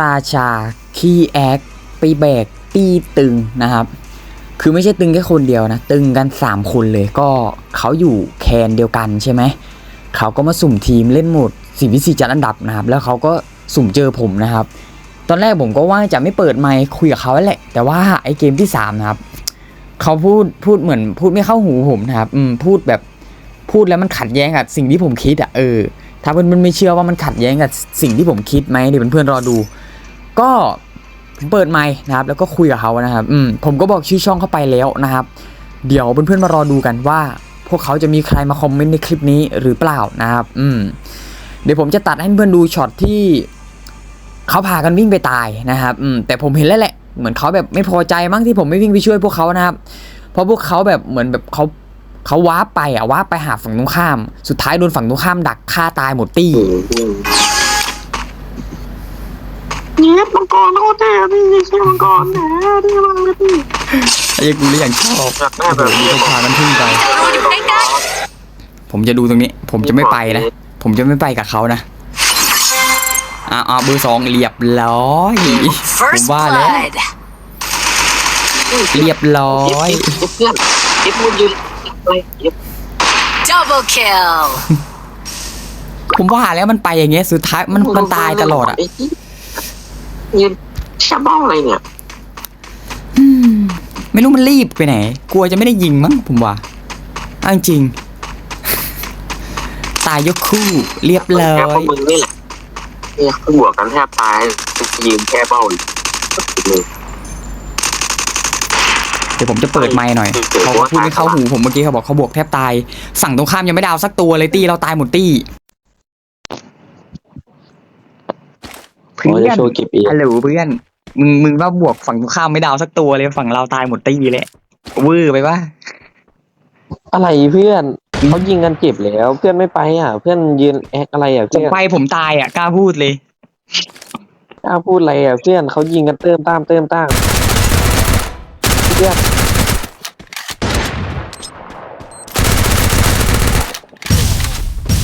ราชาขี้แอคไปแบกตีตึงนะครับ คือไม่ใช่ตึงแค่คนเดียวนะ ตึงกัน 3 คนเลยก็เขาอยู่แคนเดียวกันใช่ไหมเขาก็มาสุ่มทีมเล่นโหมดสี่วิสีจัดอันดับนะครับ แล้วเขาก็สุ่มเจอผมนะครับ ตอนแรกผมก็ว่าจะไม่เปิดไมค์คุยกับเขาแหละ แต่ว่าไอเกมที่สามนะครับเขาพูดพูดเหมือนพูดไม่เข้าหูผมนะครับ อืมพูดแบบพูดแล้วมันขัดแย้งกับสิ่งที่ผมคิดอะเออ ถ้าเพื่อนๆไม่เชื่อว่ามันขัดแย้งกับสิ่งที่ผมคิดไหมเดี๋ยวเพื่อนๆรอดู ก็ผมเปิดไมค์นะครับ แล้วก็คุยกับเขานะครับอืมผมก็บอกชื่อช่องเข้าไปแล้วนะครับ เดี๋ยวเพื่อนๆมารอดูกันว่า พวกเขาจะมีใครมาคอมเมนต์ในคลิปนี้หรือเปล่านะครับ อืมเดี๋ยวผมจะตัดให้เพื่อนดูช็อตที่เขาพากันวิ่งไปตายนะครับอืมแต่ผมเห็นแล้วแหละ เหมือนเขาแบบไม่พอใจมั้งที่ผมไม่วิ่งไปช่วยพวกเขานะครับ เพราะพวกเขาแบบเหมือนแบบเขา เขาว้าร์ปไปอะว้าร์ปไปหาฝั่งตรงข้าม สุดท้ายโดนฝั่งตรงข้ามดักฆ่าตายหมดตี้เนี่ยมังกรโคตรเท่พี่ใช่มังกรนะดีมากเลยพี่ไอ้กูเลยอย่างชอบอยากได้แบบนี้นี้เขาพากันพึ่งไปอยู่ใกล้ผมจะดูตรงนี้ ผมจะไม่ไปนะ ผมจะไม่ไปกับเขานะอ่าอ่าเบอร์สองเรียบร้อยๆผม First ว่าแล้ว blood เรียบร้อยเพื่อนทิปพูดยืน อะไรยิบ double kill ผมว่าแล้วมันไปอย่างเงี้ยสุดท้ายมันมันตายตลอดอะยืนชาบ้องอะไรเนี่ยไม่รู้มันรีบไปไหน กลัวจะไม่ได้ยิงมั้งผมว่าเอาจริงๆตายยกคู่เรียบร้อแค่พวย กมึงนี่แหละเนี่ยเขาบวกกันแทบตายยืนแค่เบ้าอีกเลย เดี๋ยวผมจะเปิดไมค์หน่อยเขาก็พูดไม่เข้าหูผมเมื่อกี้เขาบอกเขาบวกแทบตายฝั่งตรงข้ามยังไม่ดาวสักตัวเลยตี้เราตายหมดตี้โอ้จะโชว์กี่ปีฮัลโหลเพื่อนมึงมึงว่าบวกฝั่งตรงข้ามไม่ดาวสักตัวเลยฝั่งเราตายหมดตี้เลยวื้อไปปะอะไรเพื่อนเขายิงกันเจ็บแล้วเพื่อนไม่ไปอะ เพื่อนยืนแอคอะไรอะผเพื่มอนไปผมตายอะกล้าพูดเลยกล้าพูดอะไรอะเพื่อนเขายิงกันเติมตามเติมตาม เพื่อน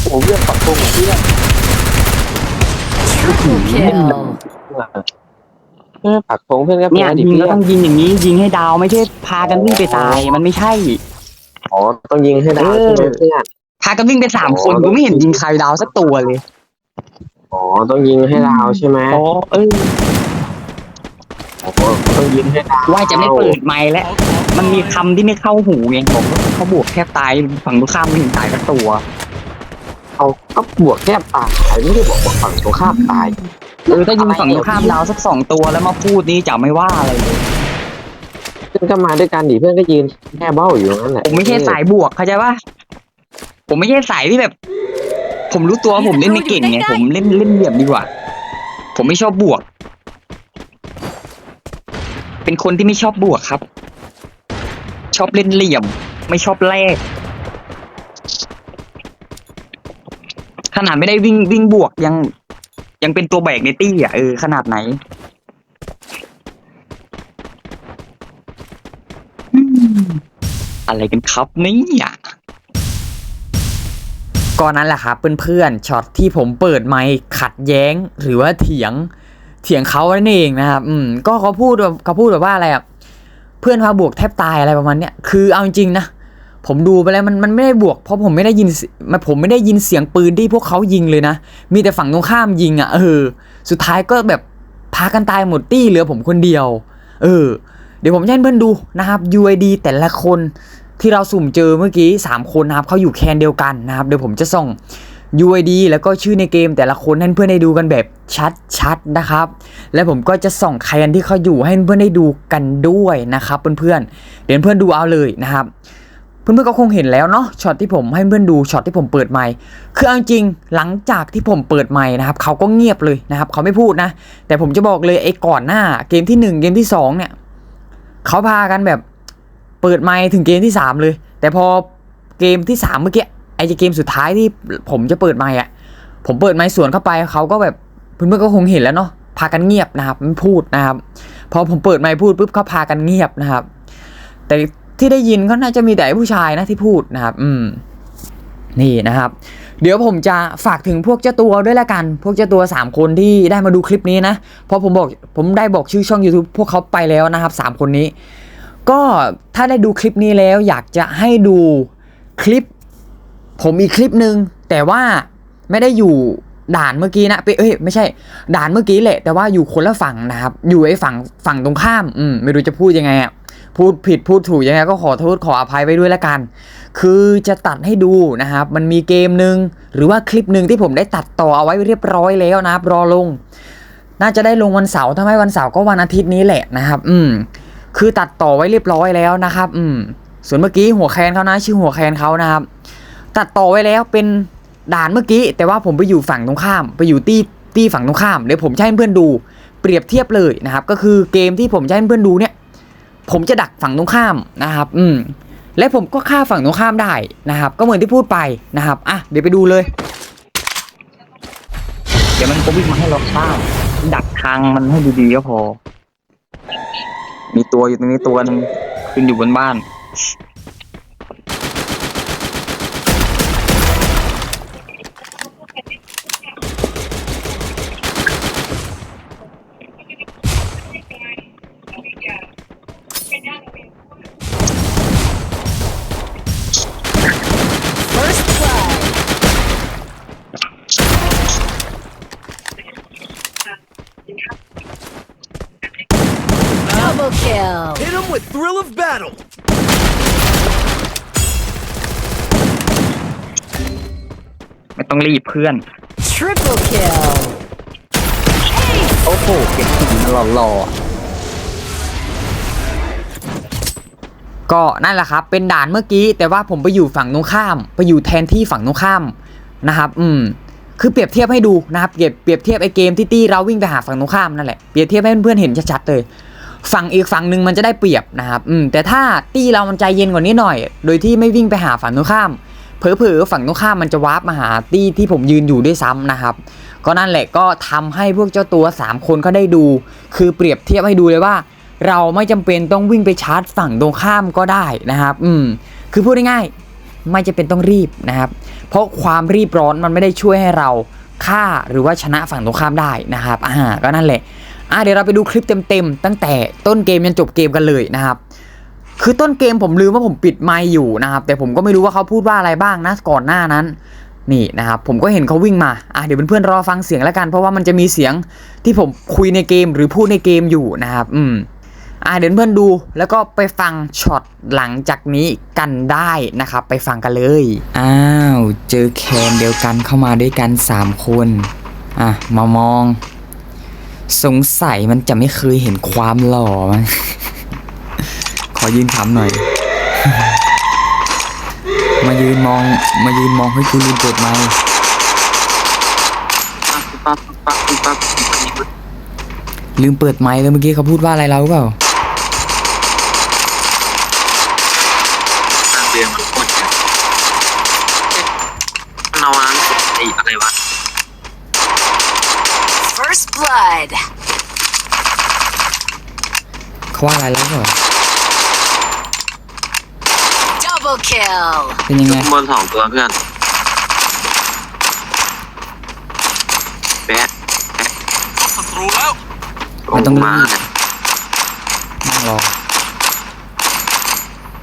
โอ้เพื่อนปักธงเพื่อน triple kill เพื่อนปักธงเพื่อนก็เนี่ยแพ้ดิยิงเพื่ก็อนต้องยิงอย่างนี้ ยิงให้ดาวไม่ใช่พากันวิ่งไปตายมันไม่ใช่ อ๋อต้องยิงให้ดาวใช่ไหมเพื่อน พากันวิ่งไปสามคนกูไม่เห็นยิงใครดาวสักตัวเลย อ๋อต้องยิงให้ดาวใช่ไหม อ๋อ เออ อ๋อต้องยิงให้ดาวว่าจะไม่เปิดไมค์แล้ว มันมีคำที่ไม่เข้าหูไงผมเขาบวกแทบตายฝั่งตรงข้ามไม่เห็นตายสักตัว เขาก็บวกแค่ตายไม่ได้บอกว่าฝั่งตรงข้ามตายเออถ้ายิงฝั่งตรงข้ามดาวสักสองตัวแล้วมาพูดนี่จะไม่ว่าอะไรเลยเพื่อนก็มาด้วยกันดิเพื่อนก็ยืนแค่เบ้าอยู่นั่นแหละผมไม่ใช่สายบวกเข้าใจปะผมไม่ใช่สายที่แบบ ผมรู้ตัวผมเล่นไม่เก่งไงผมเล่นเล่นเหลี่ยมดีกว่า ผมไม่ชอบบวก เป็นคนที่ไม่ชอบบวกครับ ชอบเล่นเหลี่ยม ไม่ชอบแลกขนาดไม่ได้วิ่งวิ่งบวกยัง ยังเป็นตัวแบกในตี้อะเออขนาดไหนอะไรกันครับเนี่ยก็นั้นแหละครับเพื่อนๆช็อตที่ผมเปิดไมค์ขัดแย้งหรือว่าเถียง เถียงเขานั่นเองนะครับ อืม ก็เขาพูดแบบเขาพูดแบบว่าอะไรอะ เพื่อนพาบวกแทบตายอะไรประมาณเนี้ย คือเอาจริงๆนะ ผมดูไปแล้วมันมันไม่ได้บวก เพราะผมไม่ได้ยินมันผมไม่ได้ยินเสียงปืนที่พวกเขายิงเลยนะ มีแต่ฝั่งตรงข้ามยิงอะ เออ สุดท้ายก็แบบพากันตายหมดตี้เหลือผมคนเดียว เออ เดี๋ยวผมจะให้เพื่อนดูนะครับ UID แต่ละคนที่เราสุ่มเจอเมื่อกี้ 3 คนนะครับเขาอยู่แคนเดียวกันนะครับ เดี๋ยวผมจะส่ง UID แล้วก็ชื่อในเกมแต่ละคนให้เพื่อนได้ดูกันแบบชัดๆนะครับ และผมก็จะส่องใครกันที่เขาอยู่ให้เพื่อนได้ดูกันด้วยนะครับเพื่อนๆเดี๋ยวเพื่อนดูเอาเลยนะครับ เพื่อนๆก็คงเห็นแล้วเนาะช็อตที่ผมให้เพื่อนดูช็อตที่ผมเปิดไมค์คือเอาจริงหลังจากที่ผมเปิดไมค์นะครับเขาก็เงียบเลยนะครับเขาไม่พูดนะ แต่ผมจะบอกเลยไอ้ก่อนหน้าเกมที่หนึ่งเกมที่สองเนี่ยเขาพากันแบบเปิดไมค์ถึงเกมที่สามเลย แต่พอเกมที่สามเมื่อกี้ ไอ้เกมสุดท้ายที่ผมจะเปิดไมค์อะ ผมเปิดไมค์สวนเข้าไปเขาก็แบบเพื่อนๆก็คงเห็นแล้วเนาะพากันเงียบนะครับไม่พูดนะครับ พอผมเปิดไมค์พูดปุ๊บเขาพากันเงียบนะครับ แต่ที่ได้ยินก็น่าจะมีแต่ผู้ชายนะที่พูดนะครับ อืมนี่นะครับ เดี๋ยวผมจะฝากถึงพวกเจ้าตัวด้วยละกัน พวกเจ้าตัว 3 คนที่ได้มาดูคลิปนี้นะ เพราะผมบอกผมได้บอกชื่อช่อง YouTube พวกเขาไปแล้วนะครับ 3 คนนี้ ก็ถ้าได้ดูคลิปนี้แล้วอยากจะให้ดูคลิป ผมอีคลิปหนึ่งแต่ว่าไม่ได้อยู่ด่านเมื่อกี้นะไปเอ้ยไม่ใช่ ด่านเมื่อกี้แหละ แต่ว่าอยู่คนละฝั่งนะครับ อยู่ไอ้ฝั่งฝั่งตรงข้าม อืมไม่รู้จะพูดยังไงอะพูดผิดพูดถูกยังไงก็ขอโทษขออภัยไว้ด้วยละกัน คือจะตัดให้ดูนะครับ มันมีเกมหนึ่งหรือว่าคลิปหนึ่งที่ผมได้ตัดต่อเอาไว้เรียบร้อยแล้วนะครับ รอลง น่าจะได้ลงวันเสาร์ถ้าไม่วันเสาร์ก็วันอาทิตย์นี้แหละนะครับ อืม คือตัดต่อไว้เรียบร้อยแล้วนะครับ อืม ส่วนเมื่อกี้หัวแคนเขานะ ชื่อหัวแคนเขานะครับ ตัดต่อไว้แล้วเป็นด่านเมื่อกี้ แต่ว่าผมไปอยู่ฝั่งตรงข้าม ไปอยู่ตี้ตี้ฝั่งตรงข้ามเดี๋ยวผมจะให้เพื่อนดูเปรียบเทียบเลยนะครับ ก็คือเกมที่ผมจะให้เพื่อนดูเนี่ย ผมจะดักฝั่งตรงข้ามนะครับ อืมและผมก็ฆ่าฝั่งตรงข้ามได้นะครับ ก็เหมือนที่พูดไปนะครับอะเดี๋ยวไปดูเลย เดี๋ยวมันก็วิ่งมาให้เราฆ่าดักทางมันให้ดีๆก็พอ มีตัวอยู่ตรงนี้ตัวนึงขึ้นอยู่บนบ้าน First blood. Double kill. Hit him with thrill of battle. ไม่ต้องรีบเพื่อน Triple kill. โอ้โหเก็บหินหล่อก็นั่นแหละครับ เป็นด่านเมื่อกี้ แต่ว่าผมไปอยู่ฝั่งตรงข้าม ไปอยู่แทนที่ฝั่งตรงข้ามนะครับ อืม คือเปรียบเทียบให้ดูนะครับเปรียบเปรียบเทียบไอ้เกมที่ตี้เราวิ่งไปหาฝั่งตรงข้ามนั่นแหละ เปรียบเทียบให้เพื่อนๆเห็นชัดๆเลย ฝั่งอีกฝั่งหนึ่งมันจะได้เปรียบนะครับอืมแต่ถ้าตี้เรามันใจเย็นกว่านี้หน่อย โดยที่ไม่วิ่งไปหาฝั่งตรงข้ามเผลอๆฝั่งตรงข้ามมันจะวาร์ปมาหาตี้ที่ผมยืนอยู่ด้วยซ้ำนะครับก็นั่นแหละก็ทำให้พวกเจ้าตัว 3 คนก็ได้ดู คือเปรียบเทียบให้ดูเลยว่า เราไม่จำเป็นต้องวิ่งไปชาร์จฝั่งตรงข้ามก็ได้นะครับ อืม คือพูดง่ายๆไม่จะเป็นต้องรีบนะครับ เพราะความรีบร้อนมันไม่ได้ช่วยให้เราฆ่าหรือว่าชนะฝั่งตรงข้ามได้นะครับอ่าก็นั่นแหละ อ่าเดี๋ยวเราไปดูคลิปเต็มๆตั้งแต่ต้นเกมยันจบเกมกันเลยนะครับ คือต้นเกมผมลืมว่าผมปิดไมค์อยู่นะครับ แต่ผมก็ไม่รู้ว่าเขาพูดว่าอะไรบ้างนะก่อนหน้านั้น นี่นะครับ ผมก็เห็นเขาวิ่งมาอะเดี๋ยวเพื่อนๆรอฟังเสียงแล้วกัน เพราะว่ามันจะมีเสียงที่ผมคุยในเกมหรือพูดในเกมอยู่นะครับ อืมอะเดี๋ยวเพื่อนดูแล้วก็ไปฟังช็อตหลังจากนี้กันได้นะครับ ไปฟังกันเลย อ้าว เจอแคนเดียวกันเข้ามาด้วยกัน 3 คน อะ มามอง สงสัยมันจะไม่เคยเห็นความหล่อมั้งขอยืนคำหน่อย มายืนมอง มายืนมองให้กูลืมเปิดไมค์ปั๊บปั๊บปั๊บปั๊บลืมเปิดไมค์แล้วเมื่อกี้เขาพูดว่าอะไรเราหรือเปล่า ทางเรียนมันโคตรเยอะมันเอาอันไอ้อะไรวะ First blood. เขาว่าอะไรแล้วเปล่า Double kill. เป็นยังไง บนสองตัวเพื่อนแปะศัตรูแล้ว มันต้องรีบมาเนี่ยนั่งรอ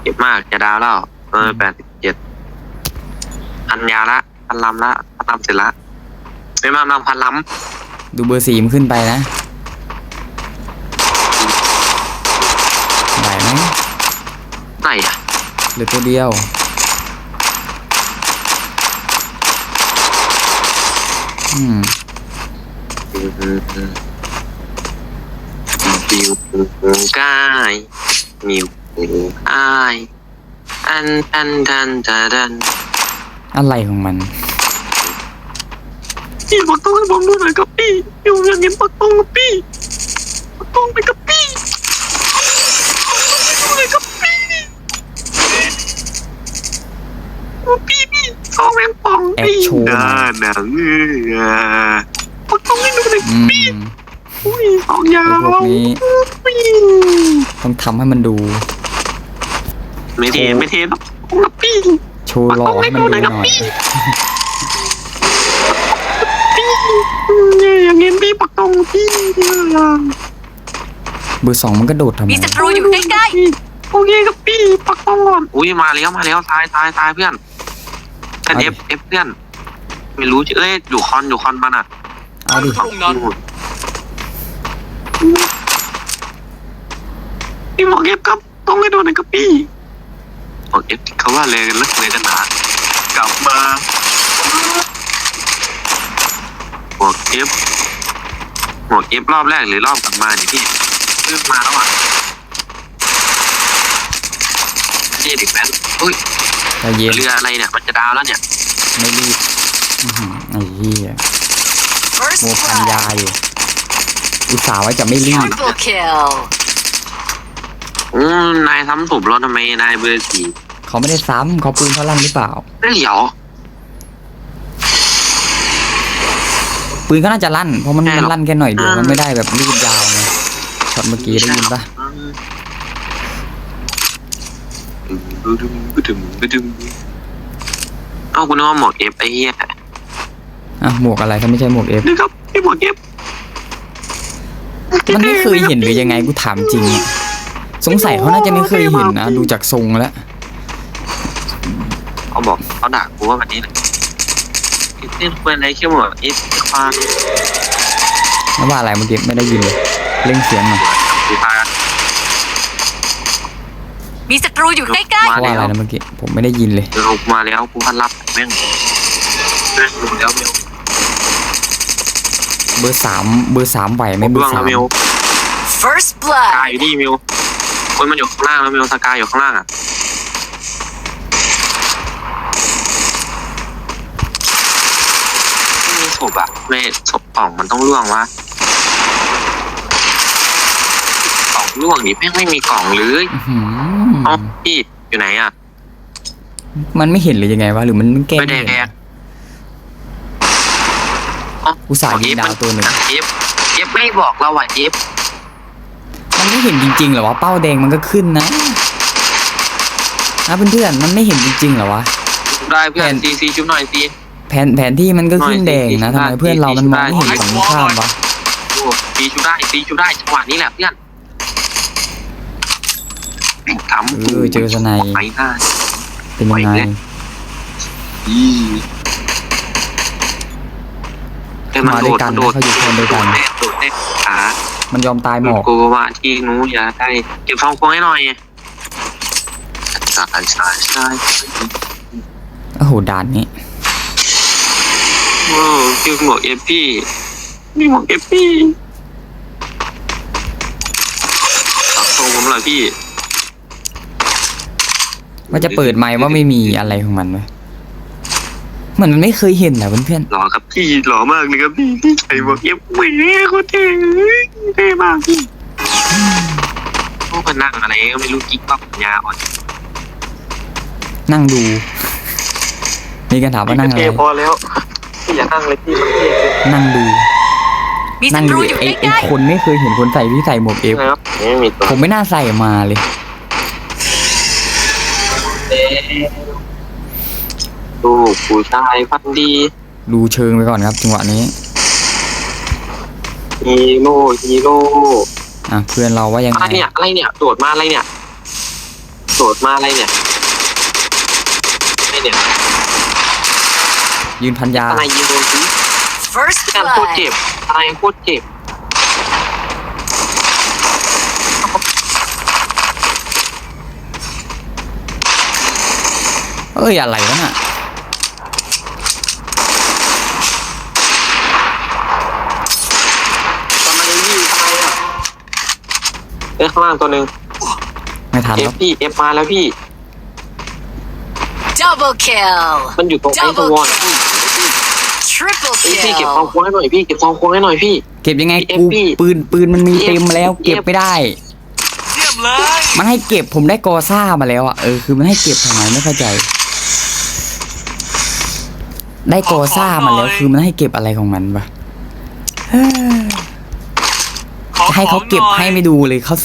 เจ็บมากจะดาวแล้วเออแปดสิบเจ็ดพันยาละพันลำละพันลำเสร็จละไม่มามาพันลดูเบอร์สี่มันขึ้นไปนะ ลือตัวเดียวอืมมิวกายมิวอายอันอันดันดาดันอะไรของมันพี่ปักต้องให้ผมดูหน่อยครับพี่อยู่อยากเห็นปักต้องกับพี่ปักต้องไปกับพี่ปักต้องไปดูหน่อยครับพี่โอ้ พี่พี่เขาแมงป่องแอคโชว์หน่น่าหนังเออปักต้องให้ดูหน่อยอืมอุ้ยสองยาไอ้พววกนี้ อุ้ยต้องทำให้มันดู ไม่เทไม่เทหรอกกับพี่ โชว์หล่อให้มันดูหน่อย พี่เนี่ยังเห็นพี่ปักตรงพี่เนี่ยเบอร์สองมันก็โดดทำไมมีศัตรูอยู่ใกล้โอเคครับพี่ปักตรงก่อนอุ้ยมาแล้วมาแล้วตายตายตายเพื่อน แต่เอฟเอฟเพื่อน ไม่รู้ชื่อเอ้ยอยู่คอนอยู่คอนมันอะเอาดิตรงนั้นพี่หมอกเอฟครับ ต้องให้โดนหน่อยครับพี่หมอกเอฟเขาว่าเลยกันเลิกเลยกันหนากลับมาหมอกเอฟหมอกเอฟรอบแรกหรือรอบกลับมาเนี่ยพี่เพิ่งมาแล้วอะนี่เด็กแว้นอุ้ย ใจเย็นเรืออะไรเนี่ยมันจะดาวแล้วเนี่ยไม่รีบอื้อหือไอ้เหี้ยๆ First โมพันยา blood. อยู่อุตส่าห์ไว้จะไม่รีบ Triple kill. อืมนายทำถูกแล้วทำไมนายเบอร์สี่เขาไม่ได้ซ้ำเขาปืนเขาลั่นหรือเปล่า ไม่เหลียวปืนก็น่าจะลั่นเพราะมันใช่หรมัอนลั่นแค่หน่อยเดียวอ่ามัมันไม่ได้แบบรีบยาวไงช็อตเมื่อกี้ได้ยินปะ บึดึมบึดึมบึดึมเอ้าคุณนึกว่าหมวกเอฟไอ้เหี้ยอะหมวกอะไรถ้าไม่ใช่หมวกเอฟนี่ครับไอ้หมวกเอฟมันไม่เคยเห็นหรือยังไงกูถามจริงอะสงสัยเขาน่าจะไม่เคยเห็นนะดูจากทรงแล้วเขาบอกเขาด่ากูว่าวันนี้เลยไอ้เต้นเป็นอะไรแค่หมวกเอฟไอ้ควายไม่ว่าอะไรเมื่อกี้ไม่ได้ยินเลยเร่งเสียงหน่อย กูพา มีศัตรูอยู่ใกล้เขาว่าอะไรนะเมื่อกี้ผมไม่ได้ยินเลยเดี๋ยวกูมาแล้วกูพันรับแม่งแม่งดูแล้วเมลเบอร์สามเบอร์สามไหวไหมเบอร่วงร์แล้สาวมเมลๆ First สกาย blood. อยู่นี่เมลคนมันอยู่ข้างล่างแล้วเมลสกายอยู่ข้างล่างอะไม่มีศพอะไม่ศพกล่องมันต้องล่วงวะก ล่องล่วงดิแม่งไม่มีกล่องเลยอื้อหืเอ้าอพี่อยู่ไหนอะมันไม่เห็นหรือยังไงวะหรือมันแกล้งไม่ไม่ได้เห็นแกวะอุตส่าห์ยิงดาวตัวหนึ่งเอฟเอฟไม่บอกเราอะเอฟมันไม่เห็นจริงๆเหรอวะเป้าแดงมันก็ขึ้นนะนะเพื่อนๆมันไม่เห็นจริงๆเหรอวะ ได้เพื่อนแผนซีซีชุบหน่อยซี แผนแผนที่มันก็ขึ้นหน่อยแดงนะสิทำไมเพื่อนเรามันมองไม่เห็นได้ฝั่งตรงข้ามวะ โอ้ซีชุบได้ซีชุบได้จังหวะนี้แหละเพื่อน ทำเออเจอสไนไปหน้า เป็นยังไงอีเอ้ยมันมาโดด้วยดกันมันโดนะดเขาอยู่คนเดียวกัน โดดแน่โดดแน่ขามันยอมตายหมอกกูว่าที่หนู้อย่าได้ เก็บทองควงให้หน่อยสายสายสายโอ้โหด่านนี้ โอ้พี่หมวกเอฟพี่พี่หมวกเอฟพี่ตัดทรงผมเหรอพี่ ว่าจะเปิดไมค์ว่าไม่มีอะไรของมันวะเหมือนมันไม่เคยเห็นนะเพื่อนหล่อครับพี่หล่อมากเลยครับพี่พี่ใส่หมวกเอฟไม่โคตรเท่เท่มากพี่พวกมันนั่งอะไรก็ไม่รู้กิ๊กก๊อกยาอ่อนๆนั่งดูมีกันถามว่านั่งอะไรเท่พอแล้วพี่อย่านั่งเลยพี่มันเท่เกินนั่งดูมีศันั่งตดูรูอยู่ไอ้ใกไอ้ล้คนไม่เคยเห็นคนใส่ที่ใส่หมวกเอฟ นะครับไม่มีตัวผมไม่น่าใส่มาเลย ลูกผู้ชายพันดีดูเชิงไปก่อนครับจังหวะนี้ฮีโร่ฮีโร่อะเพื่อนเราว่ายังอะไรไงเนี่ยอะไรเนี่ยโดดมาอะไรเนี่ยโดดมาอะไรเนี่ยอะไรเนี่ยยืนพันยา อะไรยิงโดนทีๆ First การโคตรเจ็ blood. บอะไรโคตรเจ็บ เอ้ย อะไรวะน่ะทำไมยิงทำไมอะเอ้ยข้างล่างตัวหนึ่งไม่ทันเอแล้ฟวพี่เอฟมาแล้วพี่ Double kill. มันอยู่ตรงไอ้ตัววอนพี่ Triple เอ้ยพี่เก็บทอง kill. ควงให้หน่อยพี่เก็บทองควงให้หน่อยพี่ เก็บยังไงเอฟกูพี่ปืนปืนมันมีเอฟเต็มแล้วเอฟเก็บไม่ได้ เยี่ยมเลย มันให้เก็บผมได้กอซ่ามาแล้วอะเออคือมันให้เก็บทำไมไม่เข้าใจ ได้กอซ่ามาแล้วคือมันให้เก็บอะไรของมันวะเฮ้ยขอจะให้เขาเก็บของน่อยให้ไม่ดูเลยเขา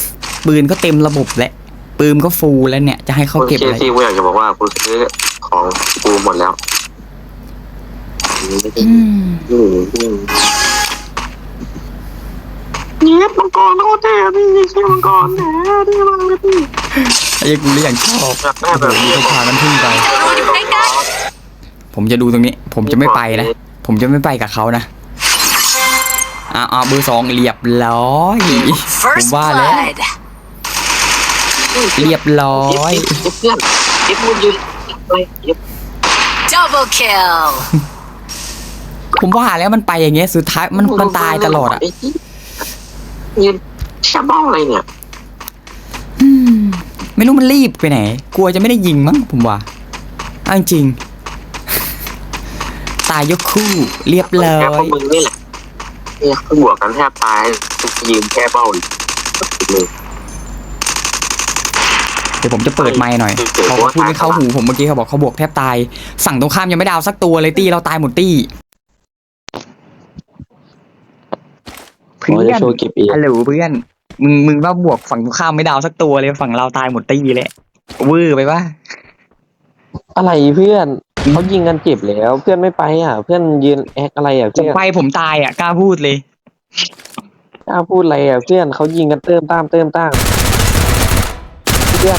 ปืนก็เต็มระบบแล้วปืนก็ฟูลแล้วเนี่ย จะให้เขาเก็บเคอะไรซีกูอยากจะบอกว่ากูซื้อของกูหมดแล้วอืมอืมอืมเงียบมังกรโคตรเท่พี่ใช่มังกรแหมเท่มากเลยพี่ไอ้กูเรียกชอบอยากได้โอ้โหแบบมีนี้ก็พากันพึ่งไปศัตรูอยู่ใกล้ ผมจะดูตรงนี้ ผมจะไม่ไปนะ ผมจะไม่ไปกับเขานะอ่าอ่าเบอร์สองเรียบร้อยๆผม First ว่าแล้ว blood. เรียบร้อยเอฟเพื่อนเอฟมึงยืนอะไรเอฟ Double kill. ผมว่าแล้วมันไปอย่างเงี้ยสุดท้ายมันมันตายตลอดอะยืนชาบ้าอะไรเนี่ยอืมไม่รู้มันรีบไปไหน กลัวจะไม่ได้ยิงมั้งผมว่าเอาจริงๆ ตายยกคู่ เรียบร้อแค่พวยกมึงนี่แหละเนี่ยบวกกันแทบตายยืนแค่เบ้าอีกเลยเดี๋ยวผมจะเปิดไมค์หน่อยเขาก็พูดไม่เข้าหูผมเมื่อกี้เขาบอกเขาบวกแทบตาย สั่งตรงข้ามยังไม่ดาวสักตัวเลยตี้เราตายหมดตี้ขอจะโชว์เก็บเองฮัลโหลเพื่อนมึงมึงว่าบวกฝั่งตรงข้ามไม่ดาวสักตัวเลยฝั่งเราตายหมดตี้เลยเวอร์ไปปะอะไรเพื่อน เขายิงกันเจ็บแล้ว เพื่อนไม่ไปอะ เพื่อนยืนแอคอะไรอะผมเพื่อนไปผมตายอะกล้าพูดเลย กล้าพูดอะไรอะเพื่อนเขายิงกันเติมตามเติมตามเพื่อน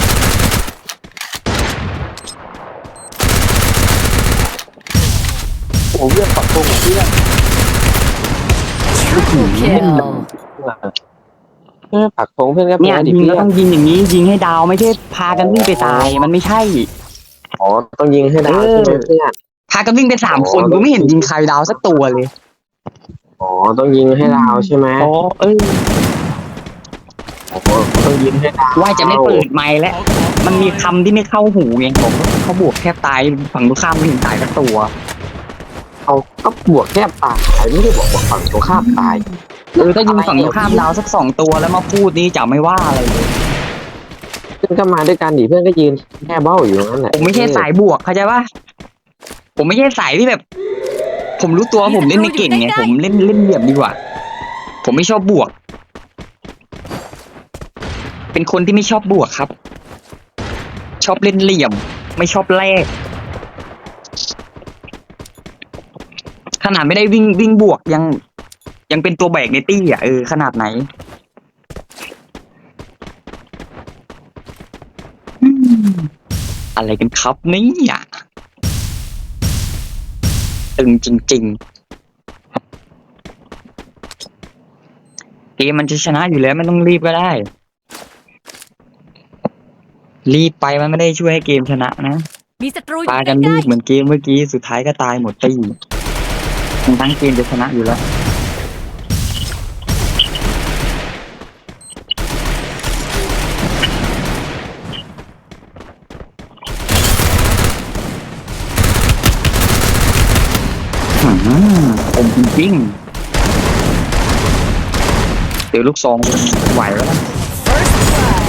โอ้เพื่อนปักตรงเพื่อน Triple kill. เพื่อนปักตรงเพื่อนก็เนี่แพ้ยดิยิงเพื่แล้วอนต้องยิงอย่างนี้ยิงให้ดาวไม่ใช่พากันวิ่งไปตายมันไม่ใช่ อ๋อ ต้องยิงให้ดาวใช่ไหมเพื่อน พากันวิ่งไปสามคนกูไม่เห็นยิงใครดาวสักตัวเลยอ๋อ ต้องยิงให้ดาวใช่ไหมอ๋อเอ้ยอ๋อต้องยิงให้ดาวว่าจะไม่เปิดไมค์แล้ว มันมีคำที่ไม่เข้าหูไงผมเขาบวกแทบตายฝั่งตรงข้ามไม่เห็นตายสักตัว เขาก็บวกแค่ตายไม่ได้บอกว่าฝั่งตรงข้ามตาย เออถ้ายิงฝั่งตรงข้ามดาวสักสองตัวแล้วมาพูดนี่จะไม่ว่าอะไรเลยเพื่ อนก็มาด้วยกันดิเพื่อนก็ยืนแค่เบ้าอยู่นั่นแหละผมไม่ใช่สายบวกเข้าใจปะผมไม่ใช่สายที่แบบ ผมรู้ตัวว่าผมเล่นไม่เก่งไงผมเล่นเล่นเหลี่ยมดีกว่า ผมไม่ชอบบวก เป็นคนที่ไม่ชอบบวกครับ ชอบเล่นเหลี่ยม ไม่ชอบแลกขนาดไม่ได้วิ่งวิ่งบวกยัง ยังเป็นตัวแบกในตี้อะเออขนาดไหนอืม อะไรกันครับเนี่ยตึงจริง ๆ เกมมันจะชนะอยู่แล้วไม่ต้องรีบก็ได้ รีบไปมันไม่ได้ช่วยให้เกมชนะนะมีศัตรูอปายู่กันใกรีล้บเหมือนเกมเมื่อกี้สุดท้ายก็ตายหมดตีทั้งเกมจะชนะอยู่แล้ว อืมผมจ ริงๆเดี๋ยวลูกซองไหวแล้วนะๆ First blood.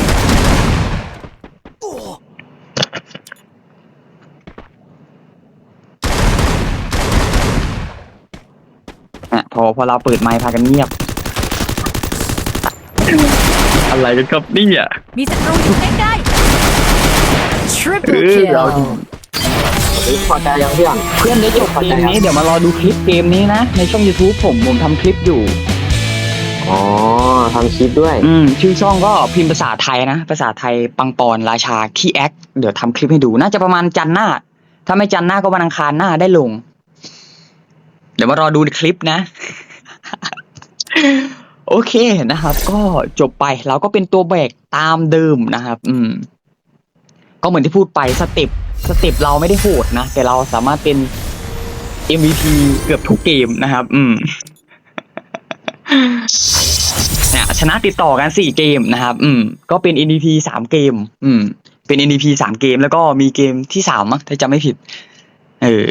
อะพอพอเราเปิดไมค์พากันเงียบ อะไรกันครับเนี่ยมีศัตรูอยู่ใกล้ๆ Triple เออเรา kill. พอใจยังเพื่อน เพื่อนได้จบเกมนี้เดี๋ยวมารอดูคลิปเกมนี้นะ ในช่อง YouTube ผมผมทำคลิปอยู่ อ๋อทำคลิปด้วย อืมชื่อช่องก็พิมพ์ภาษาไทยนะ ภาษาไทยปังปอนราชาขี้แอคเดี๋ยวทำคลิปให้ดู น่าจะประมาณจันทร์หน้า ถ้าไม่จันทร์หน้าก็วันอังคารหน้าได้ลง เดี๋ยวมารอดูในคลิปนะ โอเคนะครับ ก็จบไปเราก็เป็นตัวแบกตามเดิมนะครับ อืม ก็เหมือนที่พูดไปสเต็ปสเต็ปเราไม่ได้โหดนะ แต่เราสามารถเป็น MVP เกือบทุกเกมนะครับ อืมเนี่ยชนะติดต่อกันสี่เกมนะครับ อืม ก็เป็น NDP สามเกม อืม เป็น NDP สามเกม แล้วก็มีเกมที่สามมั้งถ้าจำไม่ผิด เออ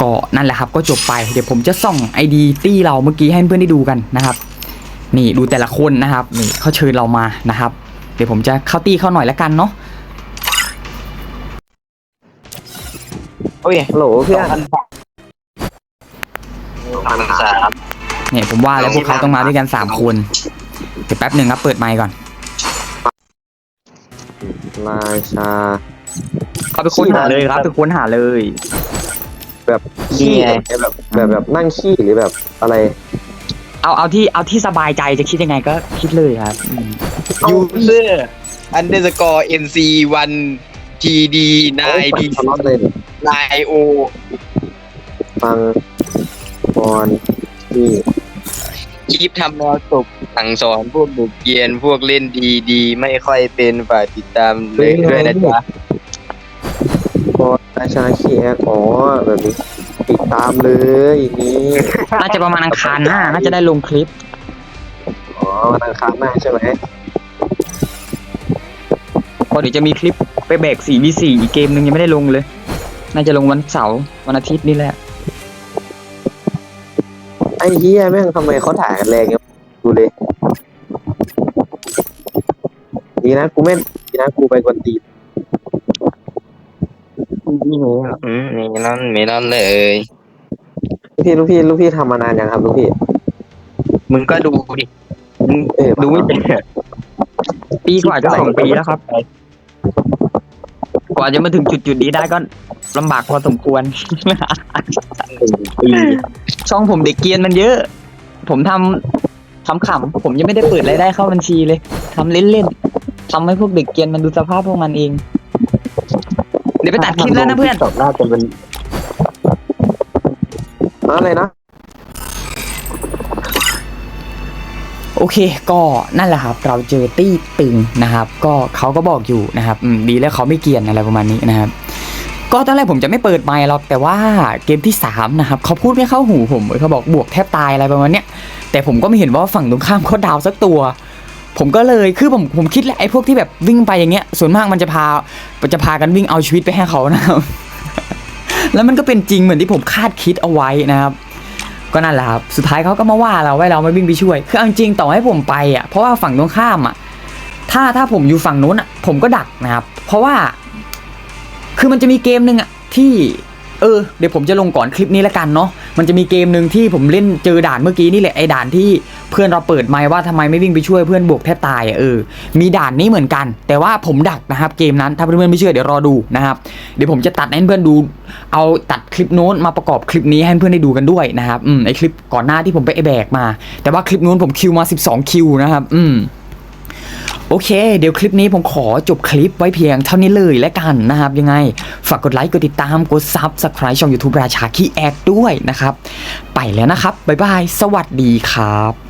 ก็ นั่นแหละครับก็จบไปเดี๋ยวผมจะส่องไอดีตี้เราเมื่อกี้ให้เพื่อนได้ดูกันนะครับ นี่ดูแต่ละคนนะครับนี่เขาเชิญเรามานะครับ เดี๋ยวผมจะเข้าตี้เข้าหน่อยละกันเนาะโอ้ยฮัลโหลเพื่อนพันสามเนี่ยผมว่าแล้วพวกเขาต้องมาด้วยกันสามคนเดี๋ยวแป๊บหนึ่งครับเปิดไมค์ก่อนราชาเขาไปค้นหาเลยครับไปค้นหาเลย แบบขี้แบบแบบแบบนั่งขี้หรือแบบอะไรเอาเอาที่เอาที่สบายใจจะคิดยังไงก็คิดเลยครับอืมยูเซอร์อันเดอร์สกอร์เอ็นซีวันทีดีนายดีทะเลาะเลยเนี่ยนายโอฟังบอลที่คลิปทำแนวตกสั่งสอนพวกบุกเกียน พวกเล่นดีดีๆไม่ค่อยเป็นฝ่ายติดตามเลยด้วยนะจ๊ะบอล ราชาขี้แอคอ๋อแบบนี้ติดตามเลยอย่างนี้น่าจะประมาณอังคารหน้าน่าจะได้ลงคลิปอ๋อวันอังคารหน้าใช่ไหมเพราะเดี๋ยวจะมีคลิปไปแบก4 v 4อีกเกมหนึ่งยังไม่ได้ลงเลย น่าจะลงวันเสาร์วันอาทิตย์นี่แหละไอ้เหี้ยแม่งทำไมเขาถ่ายกันแรงเงี้ยดูเลยดีนะกูไม่ดีนะกูไปกวนตีน อืมมีนั่นมีนั่นเลยลูกพี่ลูกพี่ลูกพี่ทำมานานยังครับลูกพี่ มึงก็ดูดิมึงเออ ดูไม่เป็นเหรอปีกว่าจะสองปีแล้วครับ กว่าจะมาถึงจุดจุดๆนี้ได้ก็ลำบากพอสมควร ช่องผมเด็กเกรียนมันเยอะ ผมทำทำขำผมยังไม่ได้เปิดรายได้เข้าบัญชีเลยทำเล่นๆทำให้พวกเด็กเกรียนมันดูสภาพพวกมันเอง เดี๋ยวไปตัดคลิปแล้วนะเพื่อนตอบหน้าจะเป็นอะไรนะ โอเคก็นั่นแหละครับ เราเจอตี้ตึงนะครับ ก็เขาก็บอกอยู่นะครับอืมดีแล้วเขาไม่เกรียนอะไรประมาณนี้นะครับ ก็ตอนแรกผมจะไม่เปิดไมค์หรอกแต่ว่าเกมที่ 3 นะครับเขาพูดไม่เข้าหูผมเขาบอกบวกแทบตายอะไรประมาณเนี้ยแต่ผมก็ไม่เห็นว่าฝั่งตรงข้ามเขาดาวสักตัว ผมก็เลยคือผมผมคิดแหละไอ้พวกที่แบบวิ่งไปอย่างเงี้ยส่วนมากมันจะพาจะพากันวิ่งเอาชีวิตไปให้เขานะครับ แล้วมันก็เป็นจริงเหมือนที่ผมคาดคิดเอาไว้นะครับ ก็นั่นแหละครับสุดท้ายเขาก็มาว่าเราว่าเราไม่วิ่งไปช่วย คือเอาจริงๆต่อให้ผมไปอะเพราะว่าฝั่งตรงข้ามอะถ้าถ้าผมอยู่ฝั่งนู้นอะผมก็ดักนะครับ เพราะว่า คือมันจะมีเกมหนึ่งอะที่ เออเดี๋ยวผมจะลงก่อนคลิปนี้แล้วกันเนาะมันจะมีเกมหนึ่งที่ผมเล่นเจอด่านเมื่อกี้นี่แหละไอ้ด่านที่เพื่อนเราเปิดไมค์ว่าทำไมไม่วิ่งไปช่วยเพื่อนบวกแทบตายอะเออมีด่านนี้เหมือนกัน แต่ว่าผมดักนะครับเกมนั้นถ้าเพื่อนๆไม่เชื่อเดี๋ยวรอดูนะครับเดี๋ยวผมจะตัดให้เพื่อนดู เอาตัดคลิปโน้นมาประกอบคลิปนี้ให้เพื่อนได้ดูกันด้วยนะครับอืมไอคลิปก่อนหน้าที่ผมไปแบกมา แต่ว่าคลิปโน้นผมคิวมา 12 คิวนะครับอืม โอเค เดี๋ยวคลิปนี้ผมขอจบคลิปไว้เพียงเท่านี้เลยและกันนะครับ ยังไง ฝากกดไลค์ กดติดตาม กดซับสไคร b e ช่อง YouTube ราชาคีแอกด้วยนะครับ ไปแล้วนะครับ บ๊ายบาย สวัสดีครับ